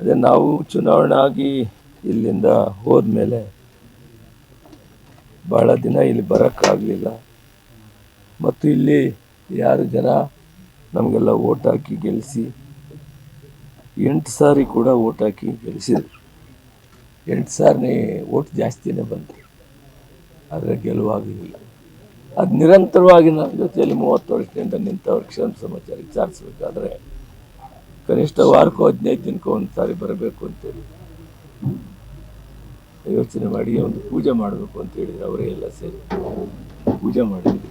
ಅದೇ ನಾವು ಚುನಾವಣೆ ಆಗಿ ಇಲ್ಲಿಂದ ಹೋದ್ಮೇಲೆ ಭಾಳ ದಿನ ಇಲ್ಲಿ ಬರೋಕ್ಕಾಗಲಿಲ್ಲ. ಮತ್ತು ಇಲ್ಲಿ ಯಾರು ಜನ ನಮಗೆಲ್ಲ ಓಟ್ ಹಾಕಿ ಗೆಲ್ಲಿಸಿ ಎಂಟು ಸಾರಿ ಕೂಡ ಓಟ್ ಹಾಕಿ ಗೆಲ್ಲಿಸಿದ್ರು ಎಂಟು ಸಾರಿನೇ ಓಟ್ ಜಾಸ್ತಿನೇ ಬಂತು. ಆದರೆ ಗೆಲುವಾಗಲಿಲ್ಲ. ಅದು ನಿರಂತರವಾಗಿ ನನ್ನ ಜೊತೆಯಲ್ಲಿ ಮೂವತ್ತು ವರ್ಷದಿಂದ ನಿಂತವ್ರ ಕ್ಷೇಮ ಸಮಾಚಾರ ವಿಚಾರಿಸ್ಬೇಕಾದ್ರೆ ಕನಿಷ್ಠ ವಾರಕ್ಕೂ ಹದಿನೈದು ದಿನಕ್ಕೂ ಒಂದು ಸಾರಿ ಬರಬೇಕು ಅಂತೇಳಿ ಯೋಚನೆ ಮಾಡಿ, ಒಂದು ಪೂಜೆ ಮಾಡಬೇಕು ಅಂತ ಹೇಳಿದ್ರು, ಅವರೇ ಎಲ್ಲ ಸೇರಿ. ಪೂಜೆ ಮಾಡಿದ್ವಿ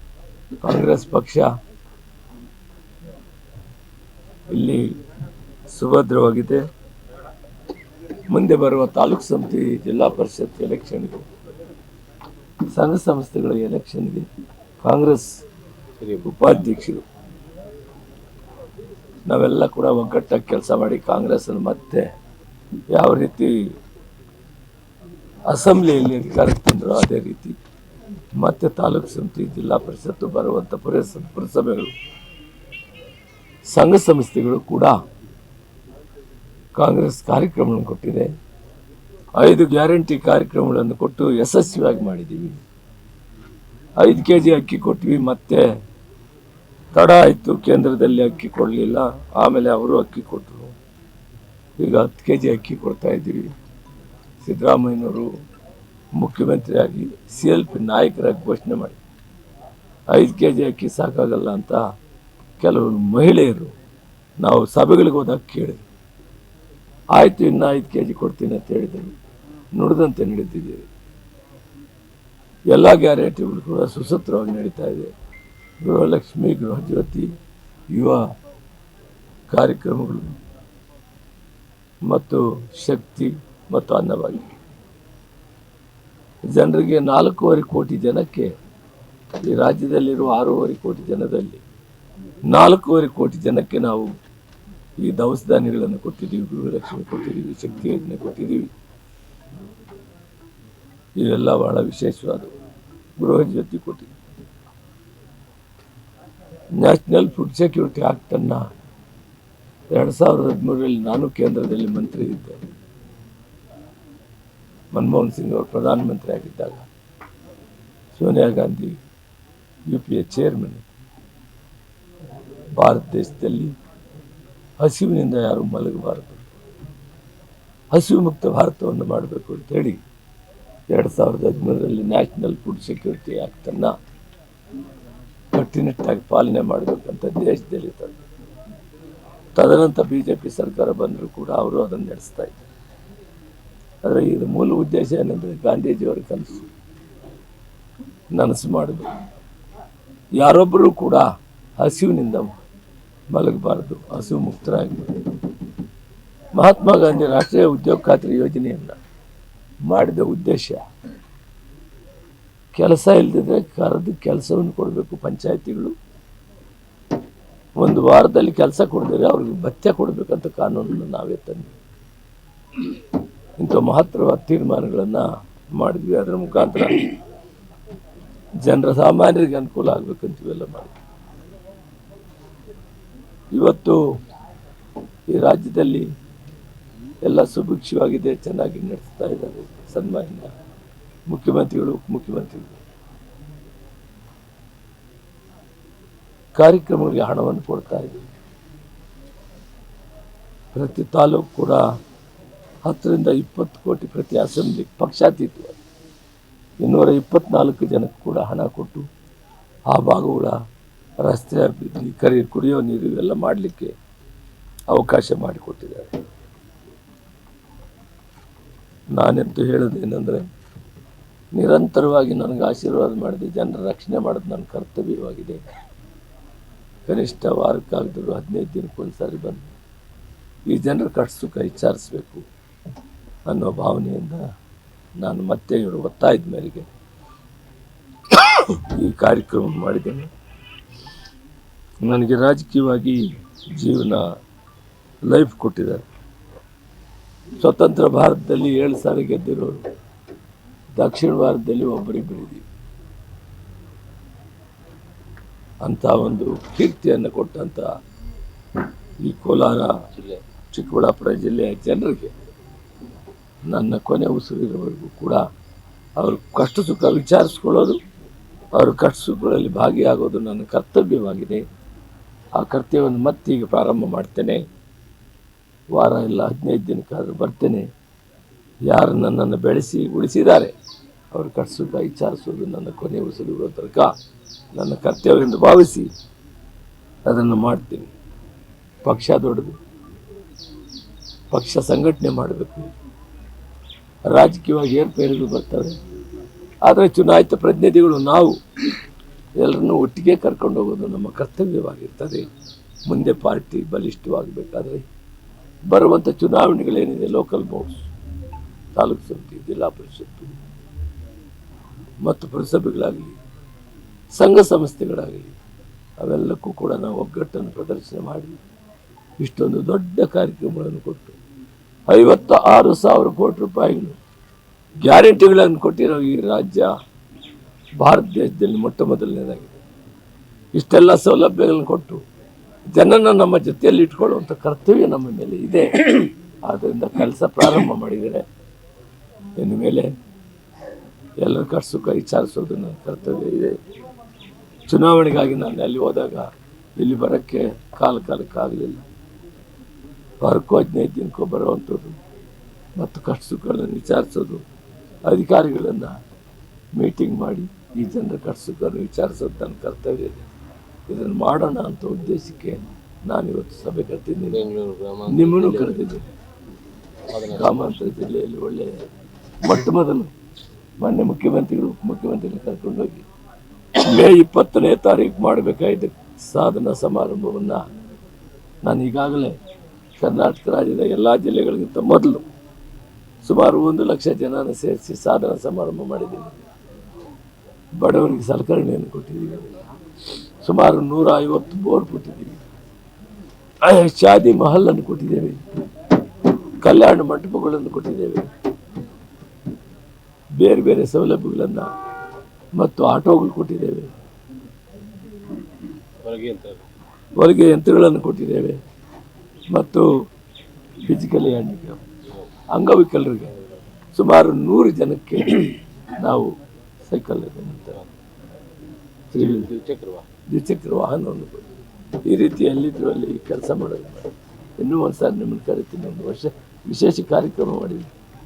ಕಾಂಗ್ರೆಸ್ ಪಕ್ಷ ಇಲ್ಲಿ ಸುಭದ್ರವಾಗಿದೆ. ಮುಂದೆ ಬರುವ ತಾಲೂಕು ಸಮಿತಿ, ಜಿಲ್ಲಾ ಪರಿಷತ್ ಎಲೆಕ್ಷನ್ಗೆ ಸಂಘ ಸಂಸ್ಥೆಗಳ ಎಲೆಕ್ಷನ್ಗೆ ಕಾಂಗ್ರೆಸ್ ಉಪಾಧ್ಯಕ್ಷರು. ನಾವೆಲ್ಲ ಕೂಡ ಒಗ್ಗಟ್ಟಾಗಿ ಕೆಲಸ ಮಾಡಿ ಕಾಂಗ್ರೆಸ್ಸನ್ನು ಮತ್ತೆ ಯಾವ ರೀತಿ ಅಸೆಂಬ್ಲಿಯಲ್ಲಿ ಅಧಿಕಾರಕ್ಕೆ ತಂದರು ಅದೇ ರೀತಿ ಮತ್ತೆ ತಾಲೂಕು ಸಮಿತಿ ಜಿಲ್ಲಾ ಪರಿಷತ್ತು ಬರುವಂಥ ಪುರಸ ಪುರಸಭೆಗಳು, ಸಂಘ ಸಂಸ್ಥೆಗಳು ಕೂಡ ಕಾಂಗ್ರೆಸ್ ಕಾರ್ಯಕ್ರಮಗಳನ್ನು ಕೊಟ್ಟಿದೆ. ಐದು ಗ್ಯಾರಂಟಿ ಕಾರ್ಯಕ್ರಮಗಳನ್ನು ಕೊಟ್ಟು ಯಶಸ್ವಿಯಾಗಿ ಮಾಡಿದ್ದೀವಿ. ಐದು ಕೆ ಜಿ ಅಕ್ಕಿ ಕೊಟ್ವಿ, ಮತ್ತೆ ತಡ ಆಯಿತು, ಕೇಂದ್ರದಲ್ಲಿ ಅಕ್ಕಿ ಕೊಡಲಿಲ್ಲ, ಆಮೇಲೆ ಅವರು ಅಕ್ಕಿ ಕೊಟ್ಟರು ಈಗ ಹತ್ತು ಕೆ ಜಿ ಅಕ್ಕಿ ಕೊಡ್ತಾ ಇದ್ದೀವಿ. ಸಿದ್ದರಾಮಯ್ಯನವರು ಮುಖ್ಯಮಂತ್ರಿಯಾಗಿ ಸಿ ಎಲ್ ಪಿ ನಾಯಕರಾಗಿ ಘೋಷಣೆ ಮಾಡಿ. ಐದು ಕೆ ಜಿ ಅಕ್ಕಿ ಸಾಕಾಗಲ್ಲ ಅಂತ ಕೆಲವು ಮಹಿಳೆಯರು ನಾವು ಸಭೆಗಳಿಗೆ ಹೋದಾಗ ಕೇಳಿದ್ರು. ಆಯಿತು, ಇನ್ನು ಐದು ಕೆ ಜಿ ಕೊಡ್ತೀನಿ ಅಂತ ಹೇಳಿದರು. ನುಡಿದಂತೆ ನಡೀತಿದ್ದೀವಿ ಎಲ್ಲ ಗ್ಯಾರಂಟಿಗಳು ಕೂಡ ಸುಸೂತ್ರವಾಗಿ ನಡೀತಾ ಇದೆ. ಗೃಹಲಕ್ಷ್ಮಿ ಗೃಹಜ್ಯೋತಿ ಯುವ ಕಾರ್ಯಕ್ರಮಗಳು ಮತ್ತು ಶಕ್ತಿ ಮತ್ತು ಅನ್ನಭಾಗ್ಯ. ಜನರಿಗೆ ನಾಲ್ಕೂವರೆ ಕೋಟಿ ಜನಕ್ಕೆ, ಈ ರಾಜ್ಯದಲ್ಲಿರುವ ಆರೂವರೆ ಕೋಟಿ ಜನದಲ್ಲಿ ನಾಲ್ಕೂವರೆ ಕೋಟಿ ಜನಕ್ಕೆ ನಾವು ಈ ದವಸ ಧಾನ್ಯಗಳನ್ನು ಕೊಟ್ಟಿದ್ದೀವಿ, ಗೃಹಲಕ್ಷ್ಮಿ ಕೊಟ್ಟಿದ್ದೀವಿ, ಶಕ್ತಿ ಯೋಜನೆ ಕೊಟ್ಟಿದ್ದೀವಿ. ಇವೆಲ್ಲ ಬಹಳ ವಿಶೇಷವಾದ ಗೃಹ ಜ್ಯೋತಿ ಕೊಟ್ಟಿದ್ದೀವಿ. ನ್ಯಾಷನಲ್ ಫುಡ್ ಸೆಕ್ಯೂರಿಟಿ ಆ್ಯಕ್ಟನ್ನು ಎರಡು ಸಾವಿರದ ಹದಿಮೂರರಲ್ಲಿ ನಾನು ಕೇಂದ್ರದಲ್ಲಿ ಮಂತ್ರಿ ಇದ್ದೆ ಮನಮೋಹನ್ ಸಿಂಗ್ ಅವರು ಪ್ರಧಾನಮಂತ್ರಿ ಆಗಿದ್ದಾಗ Sonia Gandhi U P A chairman Bharat ದೇಶದಲ್ಲಿ ಹಸಿವಿನಿಂದ ಯಾರು ಮಲಗಬಾರದು? ಹಸಿವು ಮುಕ್ತ ಭಾರತವನ್ನು ಮಾಡಬೇಕು ಅಂತೇಳಿ ಎರಡು ಸಾವಿರದ ಹದಿಮೂರರಲ್ಲಿ ನ್ಯಾಷನಲ್ ಫುಡ್ ಸೆಕ್ಯೂರಿಟಿ ಆ್ಯಕ್ಟನ್ನು ಕಟ್ಟಿನಿಟ್ಟಾಗಿ ಪಾಲನೆ ಮಾಡಬೇಕಂತ ದೇಶದಲ್ಲಿ ತಂದು. ತದನಂತರ ಬಿ ಜೆ ಪಿ ಸರ್ಕಾರ ಬಂದರೂ ಕೂಡ ಅವರು ಅದನ್ನು ನಡೆಸ್ತಾ ಇದ್ದಾರೆ. ಆದರೆ ಇದು ಮೂಲ ಉದ್ದೇಶ ಏನಂದರೆ ಗಾಂಧೀಜಿಯವರ ಕನಸು. ನನಸು ಮಾಡೋದು. ಯಾರೊಬ್ಬರೂ ಕೂಡ ಹಸಿವಿನಿಂದ ಮಲಗಬಾರದು ಹಸಿವು ಮುಕ್ತರಾಗಿ ಮಹಾತ್ಮ ಗಾಂಧಿ ರಾಷ್ಟ್ರೀಯ ಉದ್ಯೋಗ ಖಾತ್ರಿ ಯೋಜನೆಯನ್ನು ಮಾಡಿದ ಉದ್ದೇಶ ಕೆಲಸ ಇಲ್ಲದಿದ್ದರೆ ಕರೆದು ಕೆಲಸವನ್ನು ಕೊಡಬೇಕು ಪಂಚಾಯತಿಗಳು. ಒಂದು ವಾರದಲ್ಲಿ ಕೆಲಸ ಕೊಡಿದ್ರೆ ಅವ್ರಿಗೆ ಭತ್ಯೆ ಕೊಡಬೇಕಂತ ಕಾನೂನನ್ನು ನಾವೇ ತಂದ್ವಿ ಇಂಥ ಮಹತ್ತರವಾದ ತೀರ್ಮಾನಗಳನ್ನು ಮಾಡಿದ್ವಿ. ಅದರ ಮುಖಾಂತರ ಜನರ ಸಾಮಾನ್ಯರಿಗೆ ಅನುಕೂಲ ಆಗಬೇಕಂತ ಇವೆಲ್ಲ ಮಾಡಿದ್ವಿ. ಇವತ್ತು ಈ ರಾಜ್ಯದಲ್ಲಿ ಎಲ್ಲ ಸುಭಿಕ್ಷವಾಗಿದೆ ಚೆನ್ನಾಗಿ ನಡೆಸ್ತಾ ಇದ್ದಾರೆ ಸನ್ಮಾನ್ಯ ಮುಖ್ಯಮಂತ್ರಿಗಳು, ಉಪಮುಖ್ಯಮಂತ್ರಿಗಳು. ಕಾರ್ಯಕ್ರಮಗಳಿಗೆ ಹಣವನ್ನು ಕೊಡ್ತಾ ಇದ್ದೀವಿ ಪ್ರತಿ ತಾಲೂಕು ಕೂಡ ಹತ್ತರಿಂದ ಇಪ್ಪತ್ತು ಕೋಟಿ ಪ್ರತಿ ಅಸೆಂಬ್ಲಿ ಪಕ್ಷಾತೀತವಾಗಿ ಇನ್ನೂರ ಇಪ್ಪತ್ನಾಲ್ಕು ಜನಕ್ಕೆ ಕೂಡ ಹಣ ಕೊಟ್ಟು ಆ ಭಾಗಗಳ ರಸ್ತೆ ಅಭಿವೃದ್ಧಿ, ಕರಿ, ಕುಡಿಯೋ ನೀರು ಇವೆಲ್ಲ ಮಾಡಲಿಕ್ಕೆ ಅವಕಾಶ ಮಾಡಿಕೊಟ್ಟಿದ್ದಾರೆ. ನಾನೆಂತೂ ಏನಂದರೆ, ನಿರಂತರವಾಗಿ ನನಗೆ ಆಶೀರ್ವಾದ ಮಾಡಿದೆ, ಜನರ ರಕ್ಷಣೆ ಮಾಡೋದು ನನ್ನ ಕರ್ತವ್ಯವಾಗಿದೆ. ಕನಿಷ್ಠ ವಾರಕ್ಕಾಗದ್ರು ಹದಿನೈದು ದಿನಕ್ಕೊಂದು ಸಾರಿ ಬಂದು ಈ ಜನರ ಕೈ ವಿಚಾರಿಸ್ಬೇಕು ಅನ್ನೋ ಭಾವನೆಯಿಂದ ನಾನು ಮತ್ತೆ ಇವರು ಒತ್ತಾಯದ ಮೇರೆಗೆ ಈ ಕಾರ್ಯಕ್ರಮ ಮಾಡಿದ್ದೇನೆ. ನನಗೆ ರಾಜಕೀಯವಾಗಿ ಜೀವನ ಲೈಫ್ ಕೊಟ್ಟಿದ್ದಾರೆ. ಸ್ವತಂತ್ರ ಭಾರತದಲ್ಲಿ ಏಳು ಸಾರಿ ಗೆದ್ದಿರೋರು ದಕ್ಷಿಣ ಭಾರತದಲ್ಲಿ ಒಬ್ಬರಿಬ್ಬರಿದ್ದೀವಿ ಅಂತ ಒಂದು ಕೀರ್ತಿಯನ್ನು ಕೊಟ್ಟಂಥ ಈ ಕೋಲಾರ ಜಿಲ್ಲೆ, ಚಿಕ್ಕಬಳ್ಳಾಪುರ ಜಿಲ್ಲೆಯ ಜನರಿಗೆ ನನ್ನ ಕೊನೆ ಉಸಿರಿರೋವರೆಗೂ ಕೂಡ ಅವರು ಕಷ್ಟ ಸುಖ ವಿಚಾರಿಸ್ಕೊಳ್ಳೋದು, ಅವರ ಕಷ್ಟ ಸುಖಗಳಲ್ಲಿ ಭಾಗಿಯಾಗೋದು ನನ್ನ ಕರ್ತವ್ಯವಾಗಿದೆ. ಆ ಕರ್ತವ್ಯವನ್ನು ಮತ್ತೀಗ ಪ್ರಾರಂಭ ಮಾಡ್ತೇನೆ. ವಾರ ಇಲ್ಲ ಹದಿನೈದು ದಿನಕ್ಕಾದರೂ ಬರ್ತೇನೆ. ಯಾರು ನನ್ನನ್ನು ಬೆಳೆಸಿ ಉಳಿಸಿದ್ದಾರೆ, ಅವ್ರ ಸುಖ ವಿಚಾರಿಸೋದು ನನ್ನ ಕೊನೆ ಉಸಿರಿರೋ ತನಕ ನನ್ನ ಕರ್ತವ್ಯವೆಂದು ಭಾವಿಸಿ ಅದನ್ನು ಮಾಡ್ತೀನಿ. ಪಕ್ಷ ದೊಡ್ಡದು, ಪಕ್ಷ ಸಂಘಟನೆ ಮಾಡಬೇಕು. ರಾಜಕೀಯವಾಗಿ ಏರ್ಪೇರುಗಳು ಬರ್ತವೆ? ಆದರೆ ಚುನಾಯಿತ ಪ್ರತಿನಿಧಿಗಳು ನಾವು ಎಲ್ಲರನ್ನೂ ಒಟ್ಟಿಗೆ ಕರ್ಕೊಂಡು ಹೋಗೋದು ನಮ್ಮ ಕರ್ತವ್ಯವಾಗಿರ್ತದೆ. ಮುಂದೆ ಪಾರ್ಟಿ ಬಲಿಷ್ಠವಾಗಬೇಕಾದ್ರೆ ಬರುವಂಥ ಚುನಾವಣೆಗಳೇನಿದೆ ಲೋಕಲ್ ಬೋರ್ಡ್ಸ್ ತಾಲೂಕು ಸಮಿತಿ, ಜಿಲ್ಲಾ ಪರಿಷತ್ತು, ಮತ್ತು ಪುರಸಭೆಗಳಾಗಲಿ, ಸಂಘ ಸಂಸ್ಥೆಗಳಾಗಲಿ, ಅವೆಲ್ಲಕ್ಕೂ ಕೂಡ ನಾವು ಒಗ್ಗಟ್ಟನ್ನು ಪ್ರದರ್ಶನ ಮಾಡಿ ಇಷ್ಟೊಂದು ದೊಡ್ಡ ಕಾರ್ಯಕ್ರಮಗಳನ್ನು ಕೊಟ್ಟು ಐವತ್ತ ಆರು ಸಾವಿರ ಕೋಟಿ ರೂಪಾಯಿಗಳು ಗ್ಯಾರಂಟಿಗಳನ್ನು ಕೊಟ್ಟಿರೋ ಈ ರಾಜ್ಯ ಭಾರತ ದೇಶದಲ್ಲಿ ಮೊಟ್ಟ ಮೊದಲನೇದಾಗಿದೆ. ಇಷ್ಟೆಲ್ಲ ಸೌಲಭ್ಯಗಳನ್ನು ಕೊಟ್ಟು ಜನನ ನಮ್ಮ ಜೊತೆಯಲ್ಲಿ ಇಟ್ಕೊಳ್ಳುವಂಥ ಕರ್ತವ್ಯ ನಮ್ಮ ಮೇಲೆ ಇದೆ. ಆದ್ದರಿಂದ ಕೆಲಸ ಪ್ರಾರಂಭ ಮಾಡಿದರೆ ಇನ್ನು ಮೇಲೆ ಎಲ್ಲರ ಕಷ್ಟ ಸುಖ ವಿಚಾರಿಸೋದು ನನ್ನ ಕರ್ತವ್ಯ ಇದೆ. ಚುನಾವಣೆಗಾಗಿ ನಾನು ಅಲ್ಲಿ ಹೋದಾಗ ಇಲ್ಲಿ ಬರೋಕ್ಕೆ ಕಾಲ ಕಾಲಕ್ಕೆ ಆಗಲಿಲ್ಲ. ವಾರಕ್ಕೂ ಹದಿನೈದು ದಿನಕ್ಕೂ ಬರುವಂಥದ್ದು ಮತ್ತು ಕಷ್ಟ ಸುಖಗಳನ್ನು ವಿಚಾರಿಸೋದು ಅಧಿಕಾರಿಗಳನ್ನು ಮೀಟಿಂಗ್ ಮಾಡಿ ಈ ಜನರ ಕಟ್ಸುಗಳನ್ನು ಸುಖವನ್ನು ವಿಚಾರಿಸೋದು ನನ್ನ ಕರ್ತವ್ಯ ಇದೆ ಇದನ್ನು ಮಾಡೋಣ ಅಂತ ಉದ್ದೇಶಕ್ಕೆ ನಾನು ಇವತ್ತು ಸಭೆ ಗ್ರಾಮಾಂತರ ನಿಮ್ಮನ್ನು ಕರೆದಿದ್ದೀನಿ ಗ್ರಾಮಾಂತರ ಜಿಲ್ಲೆಯಲ್ಲಿ ಒಳ್ಳೆಯ ಮೊಟ್ಟ ಮೊದಲು ಮಾನ್ಯ ಮುಖ್ಯಮಂತ್ರಿಗಳು ಮುಖ್ಯಮಂತ್ರಿಗಳು ಕರ್ಕೊಂಡೋಗಿ ಮೇ ಇಪ್ಪತ್ತನೇ ತಾರೀಕು ಮಾಡಬೇಕಾಗಿದ್ದ ಸಾಧನಾ ಸಮಾರಂಭವನ್ನು ನಾನು ಈಗಾಗಲೇ ಕರ್ನಾಟಕ ರಾಜ್ಯದ ಎಲ್ಲ ಜಿಲ್ಲೆಗಳಿಗಿಂತ ಮೊದಲು ಸುಮಾರು ಒಂದು ಲಕ್ಷ ಜನನ ಸೇರಿಸಿ ಸಾಧನ ಸಮಾರಂಭ ಮಾಡಿದ್ದೀವಿ. ಬಡವರಿಗೆ ಸಲಕರಣೆಯನ್ನು ಕೊಟ್ಟಿದ್ದೀವಿ. ಸುಮಾರು ನೂರ ಐವತ್ತು ಬೋರ್ ಕೊಟ್ಟಿದ್ದೀವಿ. ಶಾದಿ ಮಹಲನ್ನು ಕೊಟ್ಟಿದ್ದೇವೆ. ಕಲ್ಯಾಣ ಮಂಟಪಗಳನ್ನು ಕೊಟ್ಟಿದ್ದೇವೆ. ಬೇರೆ ಬೇರೆ ಸೌಲಭ್ಯಗಳನ್ನು ಮತ್ತು ಆಟೋಗಳು ಕೊಟ್ಟಿದ್ದೇವೆ. ಹೊಲಿಗೆ ಯಂತ್ರಗಳನ್ನು ಕೊಟ್ಟಿದ್ದೇವೆ. ಮತ್ತು ಫಿಸಿಕಲಿ ಹ್ಯಾಂಡಿಕ್ಯಾಪ್ ಅಂಗವಿಕಲರಿಗೆ ಸುಮಾರು ನೂರು ಜನಕ್ಕೆ ನಾವು ಸೈಕಲ್ ನಂತರ ದ್ವಿಚಕ್ರ ವಾಹನವನ್ನು ಈ ರೀತಿ ಅಲ್ಲಿ ಕೆಲಸ ಮಾಡೋದು ಮಾಡಿ ಇನ್ನೂ ಒಂದು ಸಾರಿ ನಿಮ್ಮನ್ನು ಕರಿತೀನಿ. ಒಂದು ವರ್ಷ ವಿಶೇಷ ಕಾರ್ಯಕ್ರಮ ಮಾಡಿ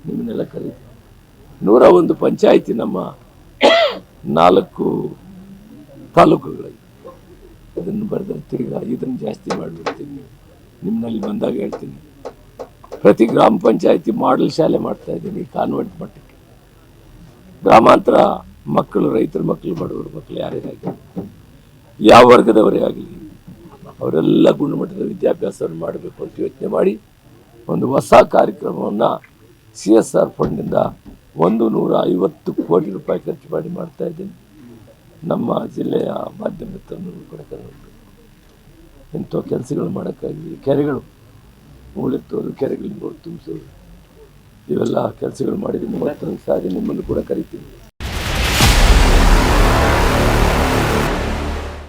ನಿಮ್ಮನ್ನೆಲ್ಲ ಕರಿತೀನಿ. ನೂರ ಒಂದು ಪಂಚಾಯಿತಿ ನಮ್ಮ ನಾಲ್ಕು ತಾಲೂಕುಗಳಲ್ಲಿ. ಅದನ್ನು ಬರೆದ್ರೆ ತಿರ್ಗಾ ಇದನ್ನು ಜಾಸ್ತಿ ಮಾಡಿಬಿಡ್ತೀನಿ. ನಿಮ್ಮಲ್ಲಿ ಬಂದಾಗ ಹೇಳ್ತೀನಿ. ಪ್ರತಿ ಗ್ರಾಮ ಪಂಚಾಯಿತಿ ಮಾಡಲ್ ಶಾಲೆ ಮಾಡ್ತಾ ಇದ್ದೀನಿ ಕಾನ್ವೆಂಟ್ ಮಟ್ಟಕ್ಕೆ. ಗ್ರಾಮಾಂತರ ಮಕ್ಕಳು, ರೈತರ ಮಕ್ಕಳು, ಬಡವರ ಮಕ್ಕಳು ಯಾರೇ ಆಗಲಿ ಯಾವ ವರ್ಗದವರೇ ಆಗಲಿ, ಅವರೆಲ್ಲ ಗುಣಮಟ್ಟದ ವಿದ್ಯಾಭ್ಯಾಸವನ್ನು ಮಾಡಬೇಕು ಅಂತ ಯೋಚನೆ ಮಾಡಿ ಒಂದು ಹೊಸ ಕಾರ್ಯಕ್ರಮವನ್ನು ಸಿ ಎಸ್ ಆರ್ ಫಂಡಿಂದ ಒಂದು ನೂರ ಐವತ್ತು ಕೋಟಿ ರೂಪಾಯಿ ಖರ್ಚು ಮಾಡಿ ಮಾಡ್ತಾ ಇದ್ದೀನಿ. ನಮ್ಮ ಜಿಲ್ಲೆಯ ಮಾಧ್ಯಮ ಕೂಡ ಕರೆದು ಇಂಥ ಕೆಲಸಗಳು ಮಾಡೋಕ್ಕಾಗಿ ಕೆರೆಗಳು. ಮೂಳೆತ್ತೋದು ಕೆರೆಗಳಿಂದ ತುಂಬಿಸೋದು. ಇವೆಲ್ಲ ಕೆಲಸಗಳು ಮಾಡಿದ್ದೀನಿ ಮತ್ತೊಂದು ಸಾರಿ ನಿಮ್ಮನ್ನು ಕೂಡ ಕರಿತೀನಿ.